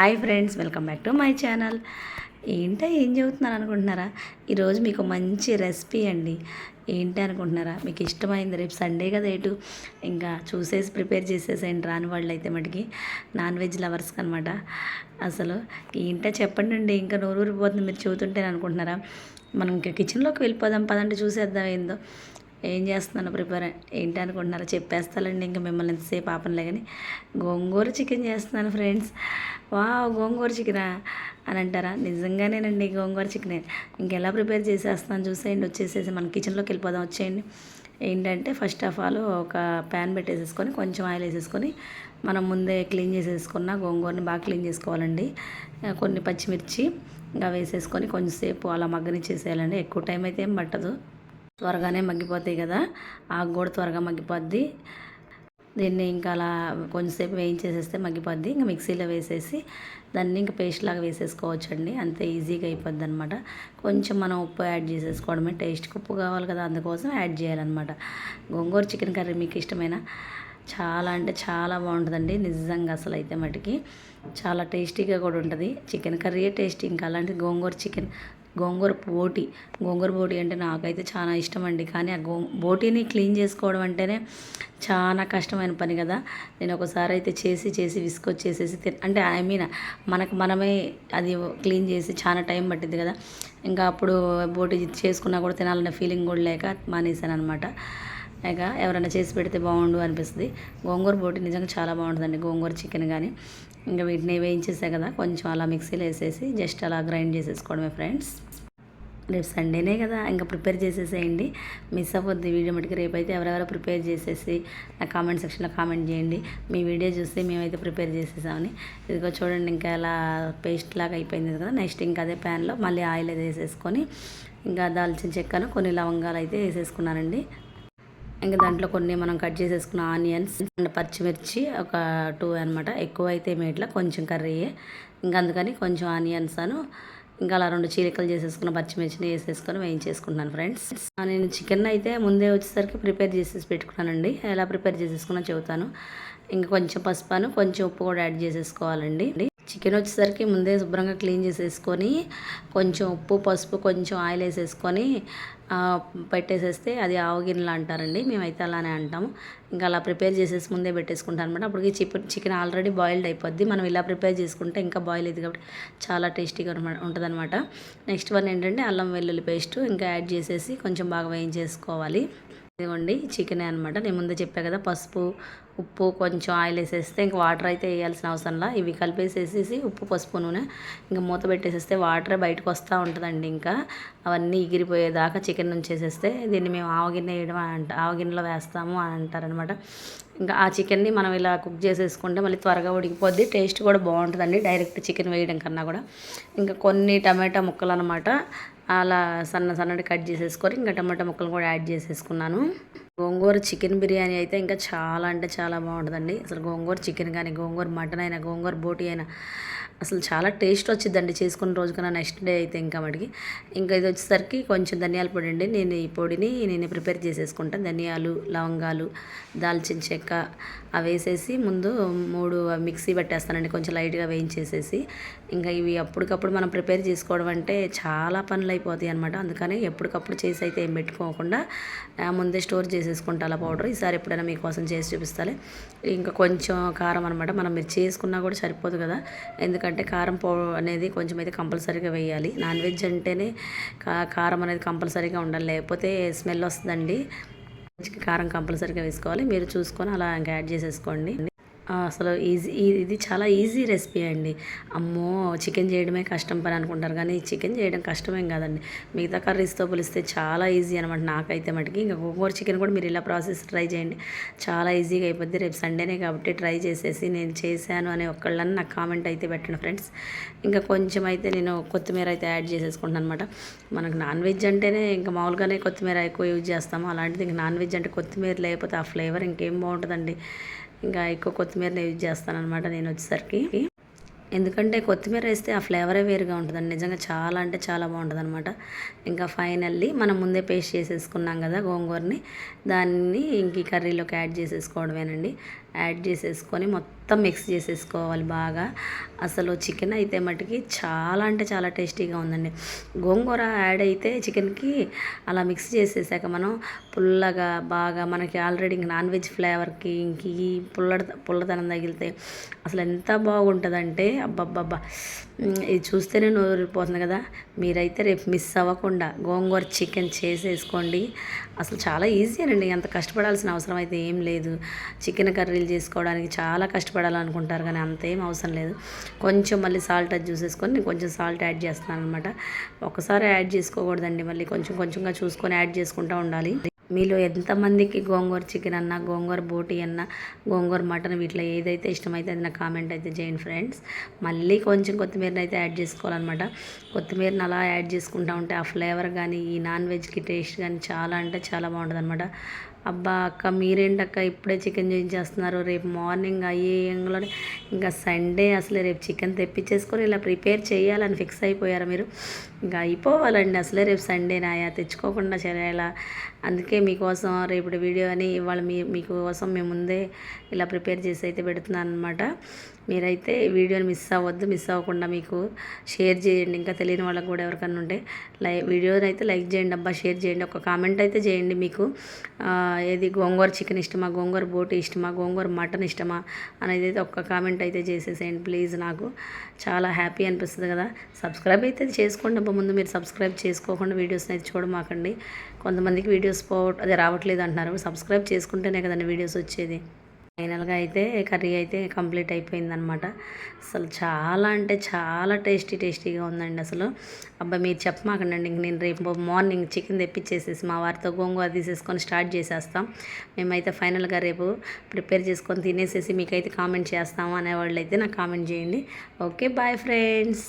Hi friends welcome back to my channel. ఏంటో ఏం చెబుతున్నాను అనుకుంటున్నారా? ఈరోజు మీకు మంచి రెసిపీ అండి. ఏంటి అనుకుంటున్నారా? మీకు ఇష్టమైంది రేపు సండే కదా ఎటు? ఇంకా చూసేసి ప్రిపేర్ చేసేసేయండి రాని వాళ్ళు అయితే మటుకి. నాన్ వెజ్ లవర్స్కి అనమాట అసలు ఏంటో చెప్పండి అండి ఇంకా నోరు ఊరిపోతుంది మీరు చెబుతుంటే అనుకుంటున్నారా? మనం ఇంకా కిచెన్లోకి వెళ్ళిపోదాం పదండి చూసేద్దాం ఏందో. ఏం చేస్తున్నాను ప్రిపేర్ ఏంటి అనుకుంటున్నారో? చెప్పేస్తానండి ఇంకా మిమ్మల్ని ఎంతసేపు ఆపనలే కానీ గోంగూర చికెన్ చేస్తున్నాను ఫ్రెండ్స్. వా గోంగూర చికెనా? అని అంటారా? నిజంగానేనండి గోంగూర చికెనే. ఇంకెలా ప్రిపేర్ చేసేస్తాను చూసేయండి. వచ్చేసేసి మన కిచెన్లోకి వెళ్ళిపోదాం వచ్చేయండి. ఏంటంటే ఫస్ట్ ఆఫ్ ఆల్ ఒక ప్యాన్ పెట్టేసేసుకొని కొంచెం ఆయిల్ వేసేసుకొని మనం ముందే క్లీన్ చేసేసుకున్న గోంగూరని బాగా క్లీన్ చేసుకోవాలండి. కొన్ని పచ్చిమిర్చి ఇంకా వేసేసుకొని కొంచెంసేపు అలా మగ్గనిచ్చేసేయాలండి. ఎక్కువ టైం అయితే ఏం పట్టదు. త్వరగానే మగ్గిపోతాయి కదా. ఆకు కూడా త్వరగా మగ్గిపోద్ది. దీన్ని ఇంకా అలా కొంచెంసేపు వేయించేసేస్తే మగ్గిపోద్ది. ఇంకా మిక్సీలో వేసేసి దాన్ని ఇంకా పేస్ట్ లాగా వేసేసుకోవచ్చు అండి అంతే ఈజీగా అయిపోద్ది అనమాట కొంచెం మనం ఉప్పు యాడ్ చేసేసుకోవడమే. టేస్ట్కి ఉప్పు కావాలి కదా అందుకోసం యాడ్ చేయాలన్నమాట. గోంగూర చికెన్ కర్రీ మీకు ఇష్టమైన? చాలా అంటే చాలా బాగుంటుందండి. నిజంగా అసలు అయితే మటుకి చాలా టేస్టీగా కూడా ఉంటుంది. చికెన్ కర్రీయే టేస్టీ. ఇంకా అలాంటి గోంగూర చికెన్ గోంగూర బోటి గోంగూర బోటి అంటే నాకైతే చాలా ఇష్టం అండి కానీ ఆ గో బోటీని క్లీన్ చేసుకోవడం అంటేనే చాలా కష్టమైన పని కదా. నేను ఒకసారి అయితే చేసి చేసి విసుకొచ్చేసేసి తిన్ అంటే ఐ మీన్ మనకు మనమే అది క్లీన్ చేసి చాలా టైం పట్టింది కదా. ఇంకా అప్పుడు బోటి చేసుకున్నా కూడా తినాలనే ఫీలింగ్ కూడా లేక మానేశాను అనమాట లేక ఎవరైనా చేసి పెడితే బాగుండు అనిపిస్తుంది. గోంగూర బోటి నిజంగా చాలా బాగుంటుందండి గోంగూర చికెన్ కానీ ఇంకా వీటిని వేయించేసా కదా కొంచెం అలా మిక్సీలో వేసేసి జస్ట్ అలా గ్రైండ్ చేసేసుకోవడమే ఫ్రెండ్స్. రేపు సండేనే కదా ఇంకా ప్రిపేర్ చేసేసేయండి. మిస్ అవ్వద్దు వీడియో మటుకు. రేపు అయితే ఎవరెవరో ప్రిపేర్ చేసేసి నా కామెంట్ సెక్షన్లో కామెంట్ చేయండి. మీ వీడియో చూసి మేమైతే ప్రిపేర్ చేసేసామని. ఇదిగో చూడండి ఇంకా ఎలా పేస్ట్ లాగా అయిపోయింది కదా నెక్స్ట్ ఇంకా అదే ప్యాన్లో మళ్ళీ ఆయిల్ అయితే వేసేసుకొని ఇంకా దాల్చిన చెక్కను కొన్ని లవంగాలు అయితే వేసేసుకున్నానండి. ఇంకా దాంట్లో కొన్ని మనం కట్ చేసేసుకున్న ఆనియన్స్ అండ్ పచ్చిమిర్చి ఒక టూ అనమాట ఎక్కువ అయితే మీట్లా కొంచెం కర్రీ. ఇంకా అందుకని కొంచెం ఆనియన్స్ అను ఇంకా అలా రెండు చీలికలు చేసేసుకున్న పచ్చిమిర్చిని వేసేసుకొని వేయించేసుకున్నాను ఫ్రెండ్స్. నేను చికెన్ అయితే ముందే వచ్చేసరికి ప్రిపేర్ చేసేసి పెట్టుకున్నానండి. ఎలా ప్రిపేర్ చేసేసుకున్నా చెబుతాను. ఇంకా కొంచెం పసుపాను కొంచెం ఉప్పు కూడా యాడ్ చేసేసుకోవాలండి. చికెన్ వచ్చేసరికి ముందే శుభ్రంగా క్లీన్ చేసేసుకొని కొంచెం ఉప్పు పసుపు కొంచెం ఆయిల్ వేసేసుకొని పెట్టేసేస్తే అది ఆవగిన్నెలు అంటారండి. మేమైతే అలానే అంటాము. ఇంకా అలా ప్రిపేర్ చేసేసి ముందే పెట్టేసుకుంటాం అనమాట అప్పటికి చికెన్ చికెన్ ఆల్రెడీ బాయిల్డ్ అయిపోద్ది. మనం ఇలా ప్రిపేర్ చేసుకుంటే ఇంకా బాయిల్ అయింది కాబట్టి చాలా టేస్టీగా ఉంటుందన్నమాట. నెక్స్ట్ వన్ ఏంటంటే అల్లం వెల్లుల్లి పేస్ట్ ఇంకా యాడ్ చేసేసి కొంచెం బాగా వేయించేసుకోవాలి. ఇదిగోండి చికెన్ అనమాట నేను ముందే చెప్పా కదా పసుపు ఉప్పు కొంచెం ఆయిల్ వేసేస్తే ఇంకా వాటర్ అయితే వేయాల్సిన అవసరంలా ఇవి కలిపేసేసేసి ఉప్పు పసుపు నూనె ఇంకా మూత పెట్టేసేస్తే వాటర్ బయటకు వస్తూ ఉంటుందండి ఇంకా. అవన్నీ ఎగిరిపోయేదాకా చికెన్ నుంచి వేసేస్తే దీన్ని మేము ఆవగిన్నె వేయడం అంట ఆవగిన్నెలో వేస్తాము అని అంటారనమాట ఇంకా ఆ చికెన్ని మనం ఇలా కుక్ చేసేసుకుంటే మళ్ళీ త్వరగా ఉడికిపోద్ది. టేస్ట్ కూడా బాగుంటుందండి డైరెక్ట్ చికెన్ వేయడం కన్నా కూడా. ఇంకా కొన్ని టమాటా ముక్కలు అనమాట అలా సన్న సన్నటి కట్ చేసేసుకొని ఇంకా టమాటా ముక్కలు కూడా యాడ్ చేసేసుకున్నాను. గోంగూర చికెన్ బిర్యానీ అయితే ఇంకా చాలా అంటే చాలా బాగుంటుందండి. అసలు గోంగూర చికెన్ కానీ గోంగూర మటన్ అయినా గోంగూర బోటి అయినా అసలు చాలా టేస్ట్ వచ్చిందండి చేసుకున్న రోజు కన్నా నెక్స్ట్ డే అయితే ఇంకా మటుకి. ఇంకా ఇది వచ్చేసరికి కొంచెం ధనియాల పొడి అండి. నేను ఈ పొడిని నేను ప్రిపేర్ చేసేసుకుంటాను ధనియాలు లవంగాలు దాల్చిన చెక్క అవి వేసేసి ముందు మూడు మిక్సీ పెట్టేస్తానండి. కొంచెం లైట్గా వేయించేసేసి. ఇంకా ఇవి అప్పటికప్పుడు మనం ప్రిపేర్ చేసుకోవడం అంటే చాలా పనులు అయిపోతాయి అనమాట అందుకని ఎప్పటికప్పుడు చేసి అయితే ఏం పెట్టుకోకుండా ముందే స్టోర్ చేసేసుకుంటా అలా పౌడర్. ఈసారి ఎప్పుడైనా మీకోసం చేసి చూపిస్తాలే. ఇంకా కొంచెం కారం అనమాట మనం మీరు చేసుకున్నా కూడా సరిపోదు కదా. ఎందుకంటే కారం పో అనేది కొంచెం అయితే కంపల్సరీగా వేయాలి. నాన్ వెజ్ అంటేనే కారం అనేది కంపల్సరీగా ఉండాలి. లేకపోతే స్మెల్ వస్తుందండి. కారం కంపల్సరీగా వేసుకోవాలి. మీరు చూసుకొని అలా ఇంకా యాడ్ చేసేసుకోండి. అసలు ఈజీ ఇది చాలా ఈజీ రెసిపీ అండి. అమ్మో చికెన్ చేయడమే కష్టం పని అనుకుంటారు కానీ చికెన్ చేయడం కష్టమేం కాదండి. మిగతా కర్రీస్తో పోలిస్తే చాలా ఈజీ అనమాట నాకైతే మటుకి. ఇంకా గోంగూర చికెన్ కూడా మీరు ఇలా ప్రాసెస్ ట్రై చేయండి. చాలా ఈజీగా అయిపోద్ది. రేపు సండేనే కాబట్టి ట్రై చేసేసి నేను చేశాను అనే ఒక్కళ్ళని నాకు కామెంట్ అయితే పెట్టండి ఫ్రెండ్స్. ఇంకా కొంచెం అయితే నేను కొత్తిమీర అయితే యాడ్ చేసేసుకుంటాను అనమాట మనకు నాన్ వెజ్ అంటేనే ఇంకా మామూలుగానే కొత్తిమీర ఎక్కువ యూజ్ చేస్తాము. అలాంటిది ఇంకా నాన్ వెజ్ అంటే కొత్తిమీర లేకపోతే ఆ ఫ్లేవర్ ఇంకేం బాగుంటుందండి. ఇంకా ఎక్కువ కొత్తిమీరని యూజ్ చేస్తాను అనమాట నేను వచ్చేసరికి. ఎందుకంటే కొత్తిమీర వేస్తే ఆ ఫ్లేవరే వేరుగా ఉంటుందండి. నిజంగా చాలా అంటే చాలా బాగుంటుంది అనమాట ఇంకా ఫైనల్లీ మనం ముందే పేస్ట్ చేసేసుకున్నాం కదా గోంగూరని దాన్ని ఇంక కర్రీలోకి యాడ్ చేసేసుకోవడమేనండి. యాడ్ చేసేసుకొని మొత్తం మిక్స్ చేసేసుకోవాలి బాగా. అసలు చికెన్ అయితే మటుకి చాలా అంటే చాలా టేస్టీగా ఉందండి. గోంగూర యాడ్ అయితే చికెన్కి అలా మిక్స్ చేసేసాక మనం పుల్లగా బాగా మనకి ఆల్రెడీ నాన్ వెజ్ ఫ్లేవర్కి ఇంక ఈ పుల్ల పుల్లదనం తగిలితే అసలు ఎంత బాగుంటుందంటే అబ్బబ్బబ్బా. ఇది చూస్తేనే నోరిపోతుంది కదా. మీరైతే రేపు మిస్ అవ్వకుండా గోంగూర చికెన్ చేసేసుకోండి. అసలు చాలా ఈజీ అండి అంత కష్టపడాల్సిన అవసరం అయితే ఏం లేదు. చికెన్ కర్రీ కర్రీలు చేసుకోవడానికి చాలా కష్టపడాలనుకుంటారు కానీ అంతేం అవసరం లేదు. కొంచెం మళ్ళీ సాల్ట్ అది చూసేసుకొని నేను కొంచెం సాల్ట్ యాడ్ చేస్తున్నాను అనమాట ఒకసారి యాడ్ చేసుకోకూడదండి. మళ్ళీ కొంచెం కొంచెంగా చూసుకొని యాడ్ చేసుకుంటూ ఉండాలి. మీలో ఎంతమందికి గోంగూర చికెన్ అన్నా గోంగూర బోటి అన్నా గోంగూర మటన్ వీటిలో ఏదైతే ఇష్టమైతే అది నా కామెంట్ అయితే చేయండి ఫ్రెండ్స్ మళ్ళీ కొంచెం కొత్తిమీరని అయితే యాడ్ చేసుకోవాలన్నమాట. కొత్తిమీరని అలా యాడ్ చేసుకుంటా ఉంటే ఆ ఫ్లేవర్ కానీ ఈ నాన్ వెజ్కి టేస్ట్ కానీ చాలా అంటే చాలా బాగుంటుంది అనమాట అబ్బా అక్క మీరేంటక్క ఇప్పుడే చికెన్ చేయించేస్తున్నారు? రేపు మార్నింగ్ అయ్యేయంలోనే ఇంకా సండే అసలే రేపు చికెన్ తెప్పించేసుకొని ఇలా ప్రిపేర్ చేయాలని ఫిక్స్ అయిపోయారు మీరు? ఇంకా అయిపోవాలండి అసలే రేపు సండే నాయా తెచ్చుకోకుండా చేయాలా? అందుకే మీకోసం రేపటి వీడియో అని ఇవాళ మీ మీకోసం మేము ముందే ఇలా ప్రిపేర్ చేసి అయితే పెడుతున్నాను అనమాట మీరైతే ఈ వీడియోని మిస్ అవ్వద్దు మిస్ అవ్వకుండా మీకు షేర్ చేయండి. ఇంకా తెలియని వాళ్ళకి కూడా ఎవరికన్నా ఉంటే లై వీడియోని అయితే లైక్ చేయండి అబ్బా షేర్ చేయండి. ఒక కామెంట్ అయితే చేయండి మీకు. ఏది గోంగూర చికెన్ ఇష్టమా గోంగూర బోటి ఇష్టమా గోంగూర మటన్ ఇష్టమా అనేది అయితే ఒక్క కామెంట్ అయితే చేసేసేయండి ప్లీజ్ నాకు. చాలా హ్యాపీ అనిపిస్తుంది కదా. సబ్స్క్రైబ్ అయితే చేసుకోండి అబ్బా ముందు మీరు సబ్స్క్రైబ్ చేసుకోకుండా వీడియోస్ని అయితే చూడమాకండి. కొంతమందికి వీడియోస్ పో అది రావట్లేదు అంటున్నారు. సబ్స్క్రైబ్ చేసుకుంటేనే కదండి వీడియోస్ వచ్చేది. ఫైనల్గా అయితే కర్రీ అయితే కంప్లీట్ అయిపోయిందనమాట అసలు చాలా అంటే చాలా టేస్టీ టేస్టీగా ఉందండి అసలు. అబ్బాయి మీరు చెప్పమాకండి ఇంక నేను రేపు మార్నింగ్ చికెన్ తెప్పించేసేసి మా వారితో గోంగూర తీసేసుకొని స్టార్ట్ చేసేస్తాం. మేమైతే ఫైనల్గా రేపు ప్రిపేర్ చేసుకొని తినేసేసి మీకైతే కామెంట్ చేస్తాము అనేవాళ్ళు అయితే నాకు కామెంట్ చేయండి. Okay bye friends.